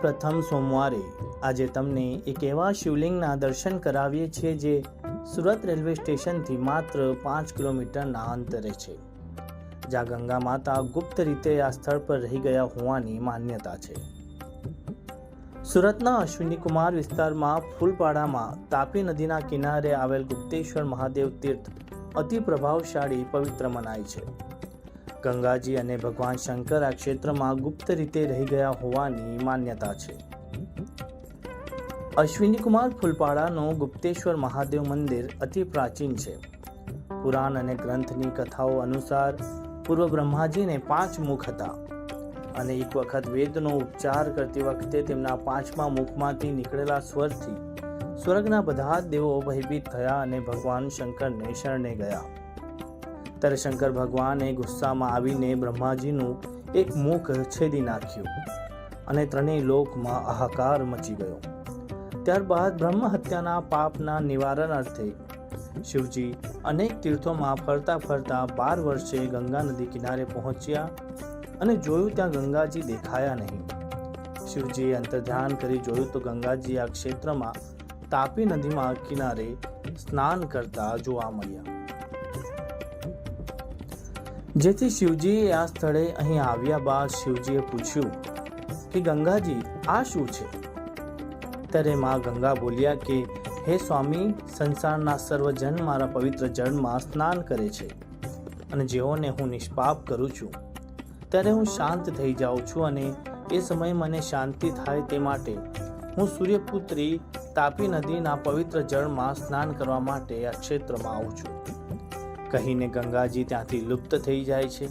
પ્રથમ સોમવારે આજે તમને એક એવા શિવલિંગના દર્શન કરાવીએ છીએ જે સુરત રેલવે સ્ટેશનથી માત્ર પાંચ કિલોમીટરના અંતરે છે. જ્યાં ગંગા માતા ગુપ્ત રીતે આ સ્થળ પર રહી ગયા હોવાની માન્યતા છે. સુરતના અશ્વિની કુમાર વિસ્તારમાં ફૂલપાડામાં તાપી નદીના કિનારે આવેલ ગુપ્તેશ્વર મહાદેવ તીર્થ અતિ પ્રભાવશાળી પવિત્ર મનાય છે. ગંગાજી અને ભગવાન શંકર આ ક્ષેત્રમાં ગુપ્ત રીતે રહી ગયા હોવાની માન્યતા છે. અશ્વિની કુમાર ફૂલપાડાનું ગુપ્તેશ્વર મહાદેવ મંદિર અતિ પ્રાચીન છે. પુરાણ અને ગ્રંથની કથાઓ અનુસાર પૂર્વ બ્રહ્માજીને પાંચ મુખ હતા અને એક વખત વેદનો ઉપચાર કરતી વખતે તેમના પાંચમા મુખમાંથી નીકળેલા સ્વરથી સ્વર્ગના બધા દેવો ભયભીત થયા અને ભગવાન શંકરને શરણે ગયા. ત્યારે શંકર ભગવાને ગુસ્સામાં આવીને બ્રહ્માજીનું એક મુખ છેદી નાખ્યું અને ત્રણેય લોકમાં હાહાકાર મચી ગયો. ત્યારબાદ બ્રહ્મ હત્યાના પાપના નિવારણ અર્થે શિવજી અનેક તીર્થોમાં ફરતા ફરતા બાર વર્ષે ગંગા નદી કિનારે પહોંચ્યા અને જોયું ત્યાં ગંગાજી દેખાયા નહીં. શિવજીએ અંતર્ધ્યાન કરી જોયું તો ગંગાજી આ ક્ષેત્રમાં તાપી નદીમાં કિનારે સ્નાન કરતા જોવા મળ્યા. જેથી શિવજીએ આ સ્થળે અહીં આવ્યા બાદ શિવજીએ પૂછ્યું કે, ગંગાજી, આ શું છે? ત્યારે માં ગંગા બોલ્યા કે, હે સ્વામી, સંસારના સર્વજન મારા પવિત્ર જળમાં સ્નાન કરે છે અને જેઓને હું નિષ્પાપ કરું છું, ત્યારે હું શાંત થઈ જાઉં છું અને એ સમયે મને શાંતિ થાય તે માટે હું સૂર્યપુત્રી તાપી નદીના પવિત્ર જળમાં સ્નાન કરવા માટે આ ક્ષેત્રમાં આવું છું. કહીને ગંગાજી ત્યાંથી લુપ્ત થઈ જાય છે.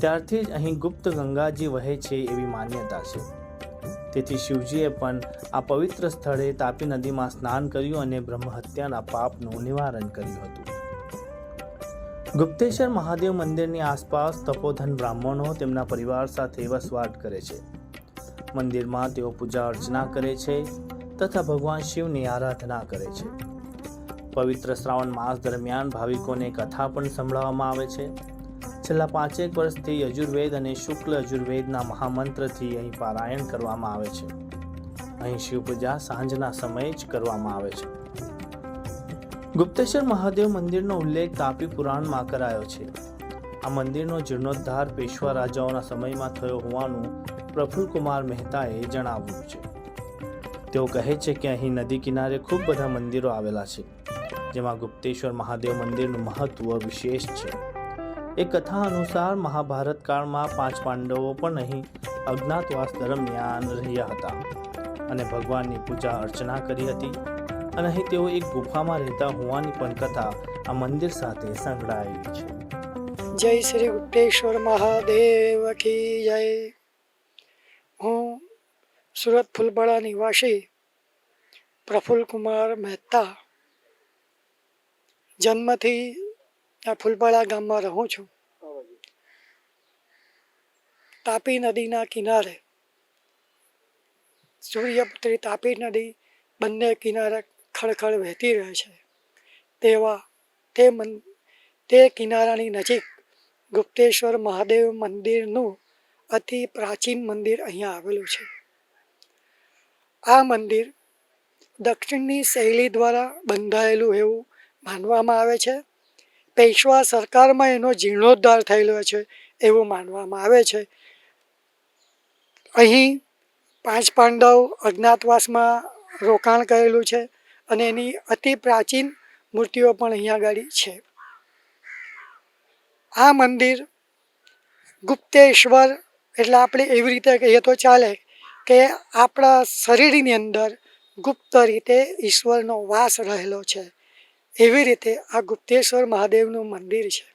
ત્યારથી જ અહીં ગુપ્ત ગંગાજી વહે છે એવી માન્યતા છે. તેથી શિવજીએ પણ આ પવિત્ર સ્થળે તાપી નદીમાં સ્નાન કર્યું અને બ્રહ્મહત્યાના પાપનું નિવારણ કર્યું હતું. ગુપ્તેશ્વર મહાદેવ મંદિરની આસપાસ તપોધન બ્રાહ્મણો તેમના પરિવાર સાથે વસવાટ કરે છે. મંદિરમાં તેઓ પૂજા અર્ચના કરે છે તથા ભગવાન શિવની આરાધના કરે છે. પવિત્ર શ્રાવણ માસ દરમિયાન ભાવિકોને કથા પણ સંભળાવવામાં આવે છે. છેલ્લા પાંચેક વર્ષથી યજુર્વેદ અને શુક્લ યજુર્વેદના મહામંત્રથી અહીં પારાયણ કરવામાં આવે છે. અહીં શિવપૂજા સાંજના સમયે જ કરવામાં આવે છે. ગુપ્તેશ્વર મહાદેવ મંદિરનો ઉલ્લેખ તાપી પુરાણમાં કરાયો છે. આ મંદિરનો જીર્ણોદ્ધાર પેશવા રાજાઓના સમયમાં થયો હોવાનું પ્રફુલ્લકુમાર મહેતાએ જણાવ્યું છે. તેઓ કહે છે કે અહીં નદી કિનારે ખૂબ બધા મંદિરો આવેલા છે. જેમાં ગુપ્તેશ્વર મહાદેવ મંદિરનું મહત્વ વિશેષ છે. એ કથા અનુસાર મહાભારત કાળમાં પાંચ પાંડવો પણ અહીં અજ્ઞાતવાસ દરમિયાન રહ્યા હતા અને ભગવાનની પૂજા અર્ચના કરી હતી અને અહીં તેઓ એક ગુફામાં રહેતા હોવાની પણ કથા આ મંદિર સાથે સંકળાયેલી છે. જય શ્રી ગુપ્તેશ્વર મહાદેવ કી જય. હું સુરત ફૂલબાળા નિવાસી પ્રફુલ્લ કુમાર મહેતા જન્મથી આ ફૂલપાડા ગામમાં રહું છું. તાપી નદીના કિનારે, સૂર્યપુત્રી તાપી નદી બંને કિનારે ખળખળ વહેતી રહે છે. તેવા, તે મન, તે કિનારાની નજીક ગુપ્તેશ્વર મહાદેવ મંદિરનું અતિ પ્રાચીન મંદિર અહીંયા આવેલું છે. આ મંદિર દક્ષિણની શૈલી દ્વારા બંધાયેલું એવું માનવામાં આવે છે? પેશવા સરકારમાં એનો જીર્ણોદ્ધાર થયેલો છે એવું માનવામાં આવે છે. અહીં પાંચ પાંડવ અજ્ઞાતવાસમાં રોકાણ કરેલું છે અને એની અતિ પ્રાચીન મૂર્તિઓ પણ અહીંયા આગળ છે. આ મંદિર ગુપ્તેશ્વર એટલે આપણે એવી રીતે કહીએ તો ચાલે કે આપણા શરીરની અંદર ગુપ્ત રીતે ઈશ્વરનો વાસ રહેલો છે. એવી રીતે આ ગુપ્તેશ્વર મહાદેવનું મંદિર છે.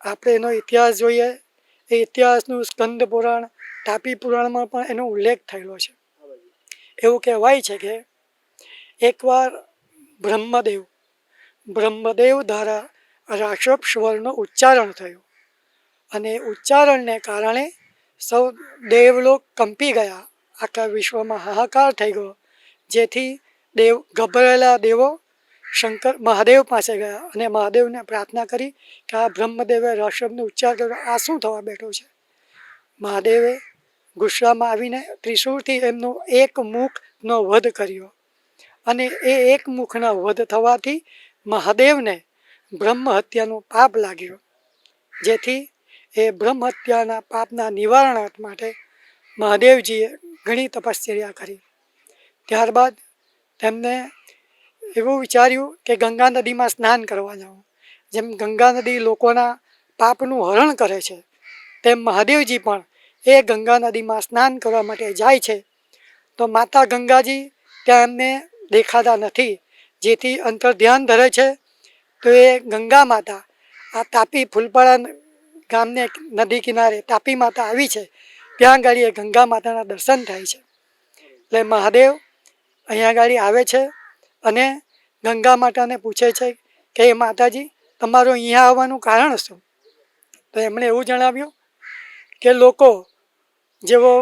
આપણે એનો ઇતિહાસ જોઈએ. એ ઇતિહાસનું સ્કંદ પુરાણ, તાપી પુરાણમાં પણ એનો ઉલ્લેખ થયેલો છે. એવું કહેવાય છે કે એકવાર બ્રહ્મદેવ બ્રહ્મદેવ દ્વારા રાક્ષપ સ્વરનું ઉચ્ચારણ થયું. અને ઉચ્ચારણને કારણે સૌ દેવલોક કંપી ગયા. આખા વિશ્વમાં હાહાકાર થઈ ગયો. જેથી દેવ ગભરાયેલા દેવો શંકર મહાદેવ પાસે ગયા અને મહાદેવને પ્રાર્થના કરી કે આ બ્રહ્મદેવે ઋષભનો ઉચ્ચાર કર્યો. આ શું થવા બેઠો છે? મહાદેવે ગુસ્સામાં આવીને ત્રિશૂળથી એમનો એક મુખનો વધ કર્યો અને એ એક મુખના વધ થવાથી મહાદેવને બ્રહ્મ હત્યાનું પાપ લાગ્યું. જેથી એ બ્રહ્મ હત્યાના પાપના નિવારણ માટે મહાદેવજીએ ઘણી તપશ્ચર્યા કરી. ત્યારબાદ તેમને એવું વિચાર્યું કે ગંગા નદીમાં સ્નાન કરવા જાઉં. જેમ ગંગા નદી લોકોના પાપનું હરણ કરે છે, તેમ મહાદેવજી પણ એ ગંગા નદીમાં સ્નાન કરવા માટે જાય છે. તો માતા ગંગાજી ત્યાં એમને દેખાતા નથી. જેથી અંતર ધ્યાન ધરે છે, તો એ ગંગા માતા આ તાપી ફૂલપાડા ગામને નદી કિનારે તાપી માતા આવી છે, ત્યાં આગળ એ ગંગા માતાના દર્શન થાય છે. એટલે મહાદેવ અહીંયા આગળ આવે છે અને ગંગા માતાને પૂછે છે કે એ માતાજી, તમારું અહીંયા આવવાનું કારણ શું? તો એમણે એવું જણાવ્યું કે, લોકો જેઓ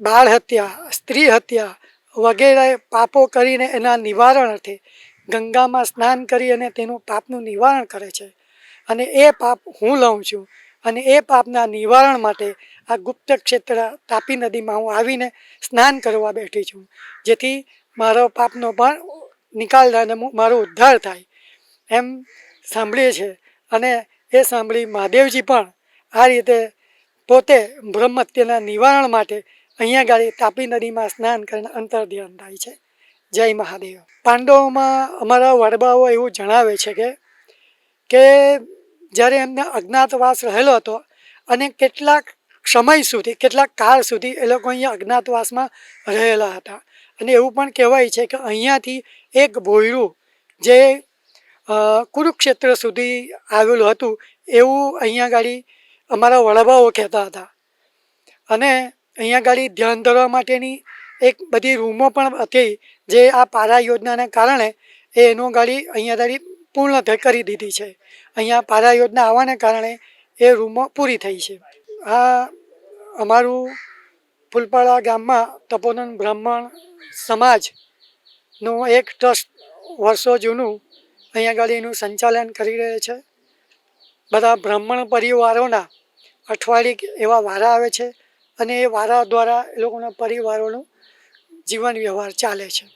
બાળ હત્યા, સ્ત્રી હત્યા વગેરે પાપો કરીને એના નિવારણ અર્થે ગંગામાં સ્નાન કરી અને તેનું પાપનું નિવારણ કરે છે અને એ પાપ હું લઉં છું અને એ પાપના નિવારણ માટે આ ગુપ્ત ક્ષેત્ર તાપી નદીમાં હું આવીને સ્નાન કરવા બેઠી છું. જેથી મારો પાપનો પણ નિકાલ અને મારો ઉદ્ધાર થાય, એમ સાંભળીએ છીએ અને એ સાંભળી મહાદેવજી પણ આ રીતે પોતે બ્રહ્મત્યના નિવારણ માટે અહીંયા ગાડી તાપી નદીમાં સ્નાન કરીને અંતર ધ્યાન થાય છે. જય મહાદેવ. પાંડવોમાં અમારા વડબાઓ એવું જણાવે છે કે કે જ્યારે એમને અજ્ઞાતવાસ રહેલો હતો અને કેટલાક સમય સુધી, કેટલાક કાળ સુધી એ લોકો અહીંયા અજ્ઞાતવાસમાં રહેલા હતા. અને એવું પણ કહેવાય છે કે અહીંયાથી એક ભોયરું જે કુરુક્ષેત્ર સુધી આવેલું હતું, એવું અહીંયા ગાડી અમારા વડાભાઓ કહેતા હતા. અને અહીંયા ગાડી ધ્યાન ધરવા માટેની એક બધી રૂમો પણ હતી, જે આ પારા યોજનાને કારણે એ એનો ગાડી અહીંયા ગાડી પૂર્ણ કરી દીધી છે. અહીંયા પારા યોજના આવવાને કારણે એ રૂમો પૂરી થઈ છે. આ અમારું ફૂલપાળા ગામમાં તપોનન બ્રાહ્મણ સમાજનું એક ટ્રસ્ટ વર્ષો જૂનું અહીંયા આગળ એનું સંચાલન કરી રહે છે. બધા બ્રાહ્મણ પરિવારોના અઠવાડિક એવા વારા આવે છે અને એ વારા દ્વારા એ લોકોના પરિવારોનું જીવન વ્યવહાર ચાલે છે.